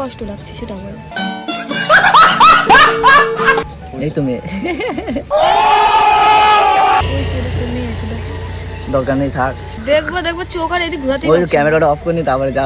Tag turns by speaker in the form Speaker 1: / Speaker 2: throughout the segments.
Speaker 1: কষ্ট লাগছে সেটা বলো।
Speaker 2: এই
Speaker 1: তুমি।
Speaker 2: দরকার নেই থাক।
Speaker 1: দেখব দেখব চোখ আর এদিক ঘুরাতে
Speaker 2: ওই ক্যামেরাটা অফ করে নি তারপরে যা।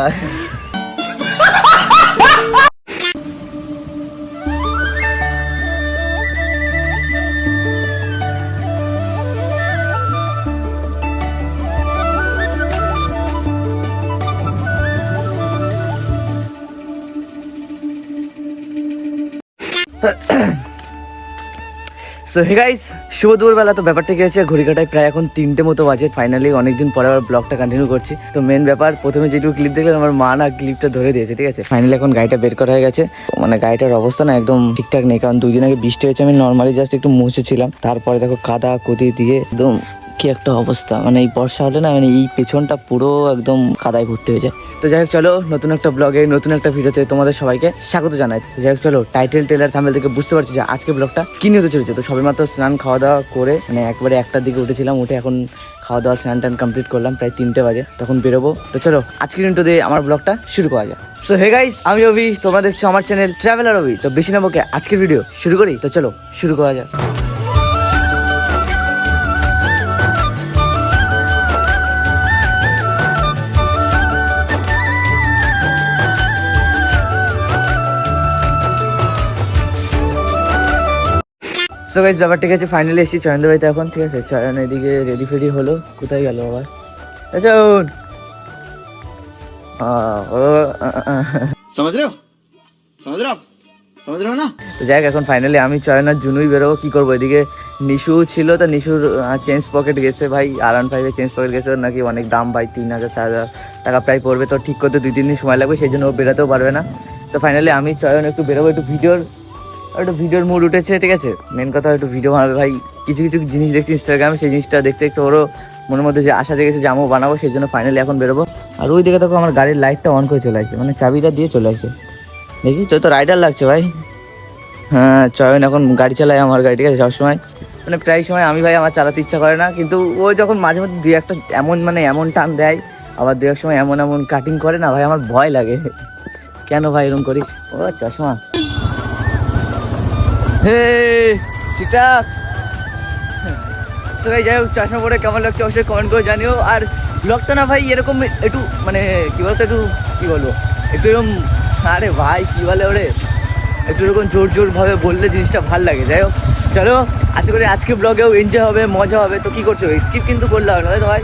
Speaker 2: সো হে গাইস শুভ দুপুরবেলা। তো ব্যাপারটা কি হচ্ছে ঘড়ি কাটায় প্রায় এখন তিনটে মতো বাজে। ফাইনালি অনেকদিন পরে আবার ব্লগটা কন্টিনিউ করছি। তো মেন ব্যাপার, প্রথমে যেটুকু ক্লিপ দেখলেন আমার মা না ক্লিপটা ধরে দিয়েছে, ঠিক আছে? ফাইনালি এখন গাড়িটা বের করা হয়ে গেছে। মানে গাড়িটার অবস্থা না একদম ঠিকঠাক নেই, কারণ দুই দিন আগে বৃষ্টি হয়েছে। আমি নর্মালি জাস্ট একটু মুছেছিলাম তারপরে দেখো কাদা কুদি দিয়ে একদম কি একটা অবস্থা? মানে এই বর্ষা হলে না মানে এই পেছনটা পুরো একদম কাদায় ভর্তি হয়ে যায়। তো যাই হোক, চলো, নতুন একটা ব্লগে নতুন একটা ভিডিওতে তোমাদের সবাইকে স্বাগত জানাই। যাই হোক, চলো টাইটেল টেলার থামেল থেকে বুঝতে পারছি যে আজকে ব্লগটা কি নিয়ে চলেছে। তো সবে মাত্র স্নান খাওয়া দাওয়া করে মানে একবারে একটার দিকে উঠেছিলাম, উঠে এখন খাওয়া দাওয়া স্নান, টান কমপ্লিট করলাম, প্রায় তিনটে বাজে, তখন বেরোবো। তো চলো, আজকের ইন্টো দিয়ে আমার ব্লগটা শুরু করা যায় সো হে গাইস আমি অভি, তোমরা দেখছ আমার চ্যানেল ট্রাভেলার অভি। তো বেশি নামকে আজকের ভিডিও শুরু করি। তো চলো, শুরু করা যাক। সো ব্যাপার ঠিক আছে ফাইনালি এসেছি চয়ন্ত বাড়িতে এখন ঠিক আছে? চয়ন এদিকে রেডি ফেডি হলো কোথায় গেল আবার? চয়ন সমাজ এখন ফাইনালি আমি চয়ন আর জুনুই বেরোবো কী করব? এদিকে নিশু ছিল তো নিশুর চেঞ্জ পকেট গেছে ভাই আর ওয়ান ফাইভে চেঞ্জ পকেট গেছে নাকি অনেক দাম ভাই তিন হাজার চার হাজার টাকা প্রায় পড়বে তো ঠিক করতে দুই তিন দিন সময় লাগবে সেই জন্য ও বেরোতেও পারবে না। তো ফাইনালি আমি চয়ন একটু বেরোবো একটু ভিডিওর একটু ভিডিওর মুড উঠেছে, ঠিক আছে? মেন কথা একটু ভিডিও বানাবে ভাই। কিছু কিছু জিনিস দেখছি ইনস্টাগ্রামে সেই জিনিসটা দেখতে দেখতে ওরও মনের মধ্যে যে আশা জেগেছে যে আমিও বানাবো, সেই জন্য ফাইনালি এখন বেরোবো। আর ওই দিকে দেখো আমার গাড়ির লাইটটা অন করে চলে আসছে মানে চাবিটা দিয়ে চলে আসছে। দেখি, তো তো রাইডার লাগছে ভাই। হ্যাঁ চয়ন এখন গাড়ি চালায় আমার গাড়ি, ঠিক আছে, সবসময়। মানে প্রায় সময় আমি ভাই আমার চালাতে ইচ্ছা করে না, কিন্তু ও যখন মাঝে মধ্যে দুই একটা এমন মানে এমন টান দেয়, আবার দু এক সময় এমন এমন কাটিং করে না, ভাই আমার ভয় লাগে। কেন ভাই এরকম করি? ও চশমা। হে ঠিকঠাক? তো ভাই যাই হোক চশমা পরে কেমন লাগছে অবশ্যই কমেন্ট করে জানিও। আর ব্লগটা না ভাই, এরকম একটু মানে কি বলতো, একটু, কি বলব, একটু এরকম, আরে ভাই, কি বলে ওরে? একটু এরকম জোর জোর ভাবে বললে জিনিসটা ভালো লাগে। যাই হোক, চলো, আশা করি আজকে ব্লগেও এনজয় হবে, মজা হবে। তো কি করছ? স্কিপ কিন্তু করলে হবে না তো ভাই?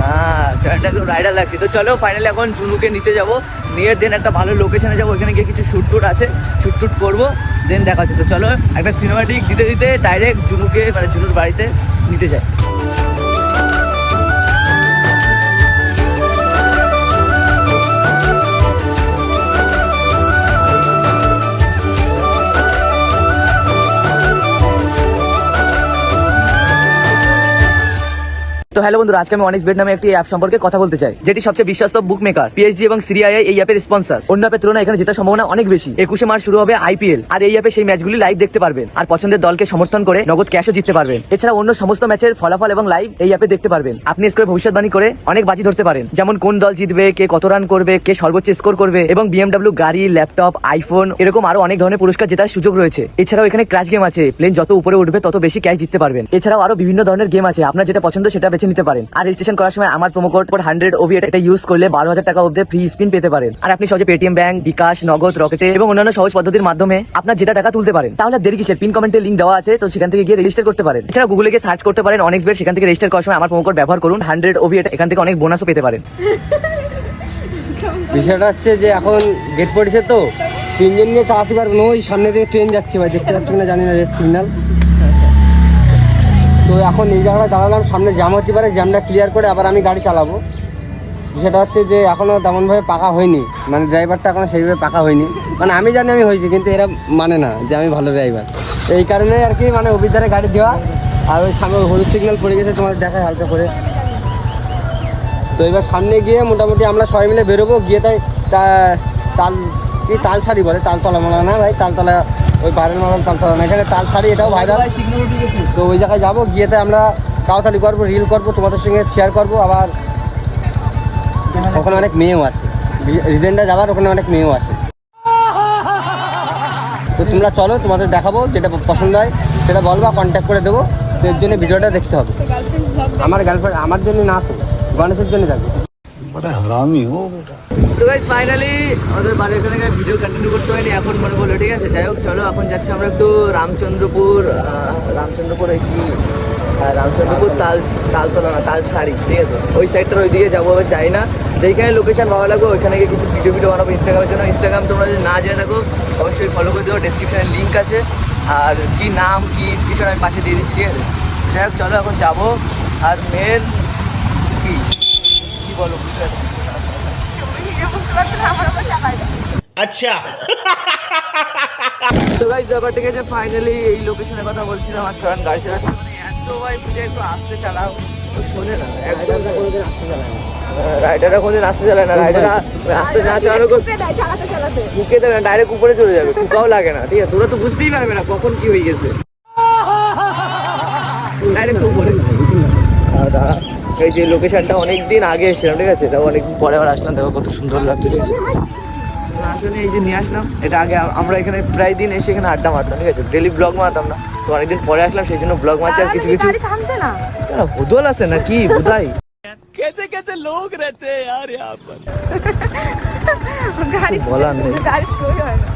Speaker 2: হ্যাঁ চ্যানেলটা রাইডার লাগছে। তো চলো ফাইনালি এখন জুনুকে নিতে যাব। নিয়ে দেন একটা ভালো লোকেশনে যাব। ওইখানে গিয়ে কিছু শ্যুট টুট আছে। শ্যুট টুট করব দেন দেখা হচ্ছে। তো চলো একটা সিনেমাটিক দিতে দিতে ডাইরেক্ট জুনুকে মানে জুনুর বাড়িতে নিতে যাই। হ্যালো বন্ধুরা, আজকে আমি অনেক বেড নামে একটি অ্যাপ সম্পর্কে কথা বলতে চাই, যেটি সবচেয়ে বিশ্বস্ত বুক মেকার পিএইচডি এবং সিরিআই এই অ্যাপের স্পন্সর অন্য অ্যাপের তুলনায় এখানে জেতার সম্ভাবনা অনেক বেশি। একুশে মার্চ শুরু হবে আইপিএল আর এই অ্যাপে সেই ম্যাচগুলি লাইভ দেখতে পারবেন, আর পছন্দের দলকে সমর্থন করে নগদ ক্যাশও জিততে পারবেন। এছাড়া অন্য সমস্ত ম্যাচের ফলাফল এবং লাইভ এই অ্যাপে দেখতে পারবেন। আপনি স্কোর ভবিষ্যৎবাণী করে অনেক বাজি ধরতে পারেন, যেমন কোন দল জিতবে, কে কত রান করবে, কে সর্বোচ্চ স্কোর করবে, এবং বিএমডব্লিউ গাড়ি ল্যাপটপ আইফোন এরকম আরও অনেক ধরনের পুরস্কার জেতার সুযোগ রয়েছে। এছাড়াও এখানে ক্র্যাশ গেম আছে প্লেন যত উপরে উঠবে, তত বেশি ক্যাশ জিততে পারবেন। এছাড়াও আরও বিভিন্ন ধরনের গেম আছে, আপনার যেটা পছন্দ সেটা বেছে নিতে পারেন। আর রেজিস্ট্রেশন করার সময় আমার প্রোমো কোড হান্ড্রেড ওভি এটা ইউজ করলে বারো হাজার টাকা অব্দি ফ্রি স্পিন পেতে পারেন। আর আপনি সহজে পেটিএম ব্যাংক বিকাশ নগদ রকেটে এবং অন্যান্য সহজ পদ্ধতির মাধ্যমে আপনার যেটা টাকা তুলতে পারেন। তাহলে দেরি কিসের? পিন কমেন্টে লিঙ্ক দেওয়া আছে তো সেখান থেকে গিয়ে রেজিস্টার করতে পারেন। এছাড়া গুগলে গিয়ে সার্চ করতে পারেন অনেক বের সেখান থেকে রেজিস্টার করার সময় আমার প্রোমো কোড ব্যবহার করুন। হান্ড্রেড ওভি এটা এখান থেকে অনেক বোনাসও পেতে পারেন।
Speaker 3: বিষয়টা হচ্ছে যে এখন গেট পড়েছে তো তিনজন নিয়ে চালাতে পারব না। ওই সামনে দিয়ে ট্রেন যাচ্ছে ভাই দেখতে পাচ্ছি না জানি না রেড সিগন্যাল তো এখন এই জায়গাটা দাঁড়ালাম, সামনে জ্যাম হতে পারে জ্যামটা ক্লিয়ার করে আবার আমি গাড়ি চালাবো। সেটা হচ্ছে যে এখনও তেমনভাবে পাকা হয়নি মানে ড্রাইভারটা এখনও সেইভাবে পাকা হয়নি। মানে আমি জানি আমি হয়েছি, কিন্তু এরা মানে না যে আমি ভালো ড্রাইভার এই কারণে আর কি মানে অভিধারে গাড়ি দেওয়া, আর ওই সামনে হলুদ সিগন্যাল পড়ে গেছে, তোমাদের দেখায় হালকা করে। তো এবার সামনে গিয়ে মোটামুটি আমরা সবাই মিলে বেরোবো, গিয়ে তাই তাল কি তালসারি বলে? তালতলা মালা না ভাই? তালতলা ওই ভাইরাল মারাল না এখানে তাল শাড়ি এটাও ভাইরাল তো ওই জায়গায় যাব গিয়েতে আমরা কাওতালি করব রিল করব তোমাদের সঙ্গে শেয়ার করব। আবার ওখানে অনেক মেয়েও আসে। রিজেন্টটা যাবার ওখানে অনেক মেয়েও আসে। তো তোমরা চলো তোমাদের দেখাবো যেটা পছন্দ হয় সেটা বলবা কন্ট্যাক্ট করে দেবো। তো এর জন্য ভিডিওটা দেখতে হবে। আমার গার্লফ্রেন্ড আমার জন্য না তো গণেশের জন্য থাকবে
Speaker 4: হারামি ও বেটা
Speaker 2: সো গাইস ফাইনালি আমাদের বাড়ির ওখানে ভিডিও কন্টিনিউ করতে হয়নি, এখন মনে বলল ঠিক আছে? যাই হোক, চলো, এখন যাচ্ছি আমরা একটু রামচন্দ্রপুর রামচন্দ্রপুর ওই কি রামচন্দ্রপুর তাল, তালতলা না, তাল শাড়ি, ঠিক আছে? ওই সাইডটার ওই দিকে যাব যাই না। যেইখানে লোকেশন ভালো লাগবে, ওইখানে গিয়ে কিছু ভিডিও ভিডিও বানাবো ইনস্টাগ্রামের জন্য। ইনস্টাগ্রাম তোমরা যদি না জেনে থাকো, অবশ্যই ফলো করে দেবো ডিসক্রিপশনে লিঙ্ক আছে। আর কি নাম, কি স্টেশন আমি পাশে দিয়ে দিচ্ছি, ঠিক আছে? যাই হোক, চলো, এখন যাব। আর মেন কি? কি বলো, বুঝতে না। তো গাইস ব্যাপারটা গেছে ফাইনালি এই লোকেশনের কথা বলছিলাম আর চয়ন গাড়ি চালাচ্ছে এত ভাই বুঝে একটু আসতে চালাও। শোনে না একদম রাইডাররা কোনদিন আসতে চালায় না। রাইডার আসতে না চালানো মুখে দেবে ডাইরেক্ট উপরে চলে যাবে কুকাও লাগে না ঠিক আছে? ওরা তো বুঝতেই পারবে না কখন কি হয়ে গেছে। ডাইরেক্ট উপরে। দাঁড়া, এই যে লোকেশনটা অনেকদিন আগে এসেছিলাম ঠিক আছে? তাও অনেকদিন পরে আবার আসলাম দেখো কত সুন্দর লাগছে ঠিক আছে? আসলে এই যে নিয়ে আসলাম এটা আগে আমরা এখানে প্রায় দিন এসে এখানে আড্ডা মারতাম ঠিক আছে? ডেলি ব্লগ মারতাম না। তো অনেকদিন পরে আসলাম সেই জন্য ব্লগ মারছি আর কিছু কিছু
Speaker 1: থামতে না?
Speaker 2: কেন, হুদল আছে না কি বুধাই
Speaker 1: গাড়ি
Speaker 2: বলার নেই।
Speaker 1: গাড়ি স্লোই হয় না।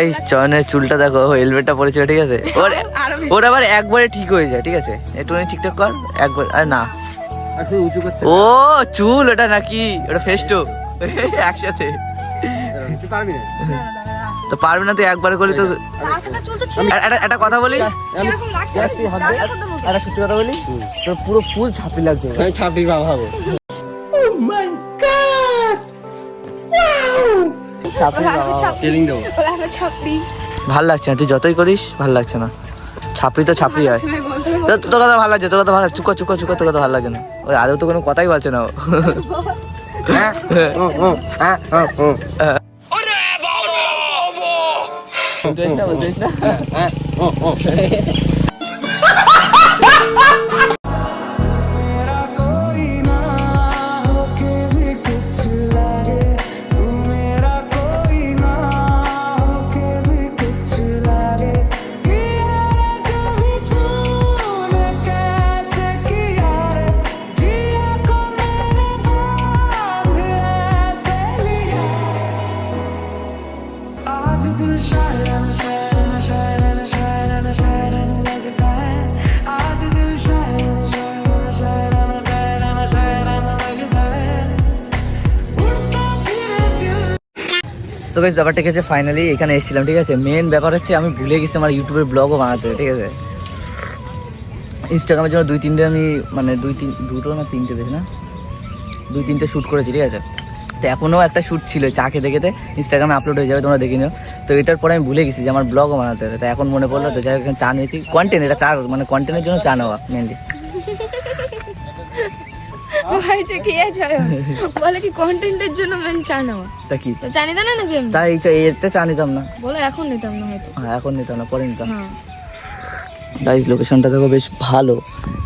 Speaker 2: এই চয়নের চুলটা দেখো হেলমেটটা পরেছিল ঠিক আছে? ওর। ওর আবার একবারে ঠিক হয়ে যায় ঠিক আছে? একটু ঠিকঠাক কর একবার আরে না। ও চুল ওটা নাকি? ওটা ফেস্টো একসাথে। তো পারবি না তুই একবারে করলি তো একটা- কথা
Speaker 3: দে।
Speaker 2: একটা সত্যি কথা বলি? তোর পুরো ফুল ছাপি লাগছে।
Speaker 3: বাবা হব।
Speaker 2: ছাপি বাবা।
Speaker 1: আমি ছাপড়ি
Speaker 2: ভালো লাগছে না? তুই যতই করিস ভালো লাগছে না। ছাপড়ি তো ছাপড়ি হয় তো- তোর কথা ভালো লাগছে তোর কথা ভালো চুকো চুকো চুকো তোর কথা ভালো লাগে না ওই আদৌ তো কোনো কথাই বলছে না ও। তো গাইস ব্যাপারটা কি আছে ফাইনালি এখানে এসেছিলাম, ঠিক আছে? মেন ব্যাপার হচ্ছে আমি ভুলে গেছি আমার ইউটিউবের ব্লগও বানাতে, ঠিক আছে? ইনস্টাগ্রামের জন্য দুই তিনটে আমি মানে দুই তিন, দুটো না তিনটে বেশি না? দুই তিনটে শ্যুট করেছি, ঠিক আছে? তো এখনও একটা শ্যুট ছিল, চা খেতে খেতে ইনস্টাগ্রামে আপলোড হয়ে যাবে, তোমরা দেখে নিও। তো এটার পরে আমি ভুলে গেছি যে আমার ব্লগও বানাতে হবে। তো এখন মনে পড়ল, তো যাই চা নিয়েছি। কন্টেন্ট এটা চা মানে কন্টেন্টের জন্য চা নেওয়া মেনলি
Speaker 1: হয়েছে বলে কি কন্টেন্টের জন্য মেন চা নেওয়া
Speaker 2: তা কি?
Speaker 1: তো না নাকি?
Speaker 2: তাই এই চা এতে চা নিতাম না।
Speaker 1: বলে এখন নিতাম না হয়তো।
Speaker 2: হ্যাঁ এখন নিতাম না পরে নিতাম।
Speaker 1: হ্যাঁ।
Speaker 2: গাইজ লোকেশনটা দেখো বেশ ভালো।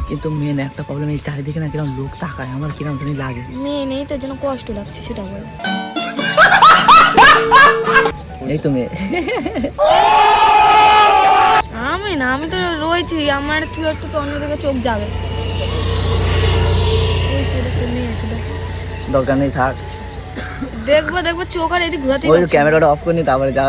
Speaker 2: কিন্তু মেন একটা প্রবলেম এই চারিদিকে না কীরকম লোক তাকায় আমার কীরকম জানি লাগে।
Speaker 1: মেয়ে নেই তার জন্য কষ্ট লাগছে সেটা বলে।
Speaker 2: এই তো মেয়ে।
Speaker 1: আমি না আমি তো রয়েছি আমার তুই একটু তো অন্যদিকে চোখ যাবে।
Speaker 2: দরকার নেই থাক।
Speaker 1: দেখব দেখব চোখ আর এদিক ঘুরাতে
Speaker 2: ওই ক্যামেরাটা অফ করে নি তারপরে যা।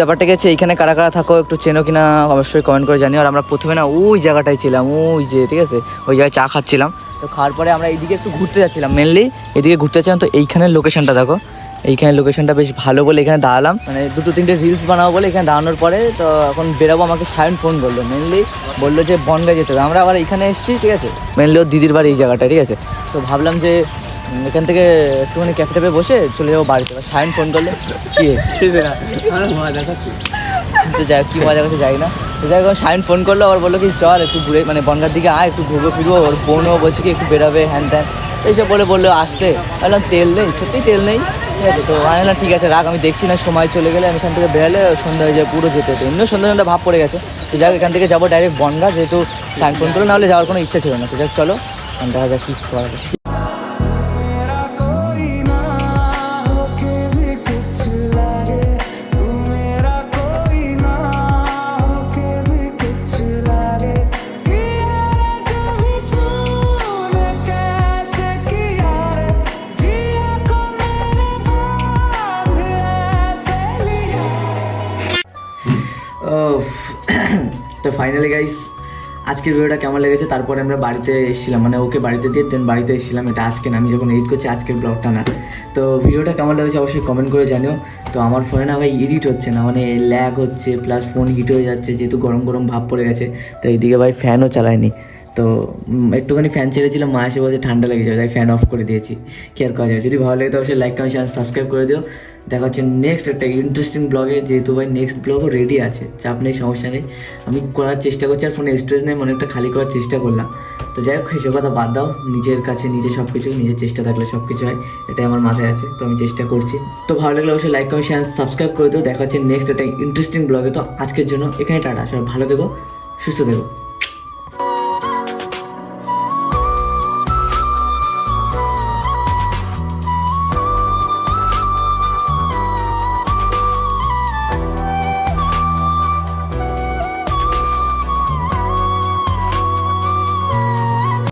Speaker 2: ব্যাপারটা গেছে এইখানে কারা কারা থাকো, একটু চেনো কিনা, অবশ্যই কমেন্ট করে জানিও। আর আমরা প্রথমে না ওই জায়গাটায় ছিলাম, ওই যে, ঠিক আছে? ওই জায়গায় চা খাচ্ছিলাম। তো খাওয়ার পরে আমরা এইদিকে একটু ঘুরতে যাচ্ছিলাম মেনলি এদিকে ঘুরতে যাচ্ছিলাম। তো এইখানের লোকেশনটা দেখো। এইখানে লোকেশনটা বেশ ভালো বলে এখানে দাঁড়ালাম। মানে দুটো তিনটে রিলস বানাবো বলে এখানে দাঁড়ানোর পরে তো এখন বেরাবো আমাকে সায়ন ফোন করল। মেনলি বলল যে, বনগাঁ যেতে হবে। আমরা আবার এখানে এসেছি, ঠিক আছে? মেনলি ওর দিদির বাড়ি এই জায়গাটা ঠিক আছে? তো ভাবলাম যে এখান থেকে একটুখানি ক্যাফে ট্যাপে বসে চলে যাব বাড়িতে। সায়ন ফোন করলে, কি যাই কি মজা করছে যাই না। যাই হোক সায়ন ফোন করল, আবার বলল কি, চল একটু ঘুরে মানে বনগার দিকে আয়, একটু ঘুরবো ফিরবো। ওর বোনও বলছে কি, একটু বেরোবে, হ্যান ত্যান। এইসব বলে বলল, আসতে। বললাম, তেল নেই, সত্যিই তেল নেই। ঠিক আছে, তো আমি বললাম, ঠিক আছে, রাখ, আমি দেখছি না, সময় চলে গেলে, আমি এখান থেকে বেরোলে সন্ধ্যা হয়ে যায় পুরো যেতে। হতো এমনিও সন্ধ্যা সন্ধ্যা ভাব পড়ে গেছে। তো যাই এখান থেকে যাব ডাইরেক্ট বনগা, যেহেতু সায়ন ফোন করল নাহলে যাওয়ার কোনো ইচ্ছা ছিল না। তো যাক চলো দেখা যাক কি করা তো ফাইনালি গাইস আজকের ভিডিওটা কেমন লেগেছে তারপরে আমরা বাড়িতে এসেছিলাম। মানে ওকে বাড়িতে দিয়ে দেন বাড়িতে এসেছিলাম। এটা আজকে না, আমি যখন এডিট করছি আজকের ব্লগটা না। তো ভিডিওটা কেমন লেগেছে অবশ্যই কমেন্ট করে জানিও। তো আমার ফোনে না ভাই এডিট হচ্ছে না মানে ল্যাগ হচ্ছে প্লাস ফোন হিট হয়ে যাচ্ছে, যেহেতু গরম গরম ভাব পড়ে গেছে। তো এইদিকে ভাই ফ্যানও চালায়নি। তো একটুখানি ফ্যান ছেড়েছিলাম, মা এসে বলছে ঠান্ডা লেগে যাবে, তাই ফ্যান অফ করে দিয়েছি। কেয়ার করা যাবে যদি ভালো লাগে তো অবশ্যই লাইক কমেন্ট সাবস্ক্রাইব করে দিও। দেখা হচ্ছে নেক্সট একটা ইন্টারেস্টিং ব্লগে যেহেতু ভাই নেক্সট ব্লগও রেডি আছে, চাপ নেই, সমস্যা নেই। আমি করার চেষ্টা করছি আর ফোনে স্টোরেজ নেই, মনে একটা খালি করার চেষ্টা করলাম। তো যাই হোক, সেসব কথা বাদ দাও, নিজের কাছে নিজে সব কিছু নিজের চেষ্টা থাকলে সব কিছু হয়, এটাই আমার মাথায় আছে, তো আমি চেষ্টা করছি। তো ভালো লাগলে অবশ্যই লাইক কমেন্ট চ্যানেল সাবস্ক্রাইব করে দিও। দেখা হচ্ছে নেক্সট একটা ইন্টারেস্টিং ব্লগে তো আজকের জন্য এখানে টাটা, সবাই ভালো থেকো, সুস্থ থেকো।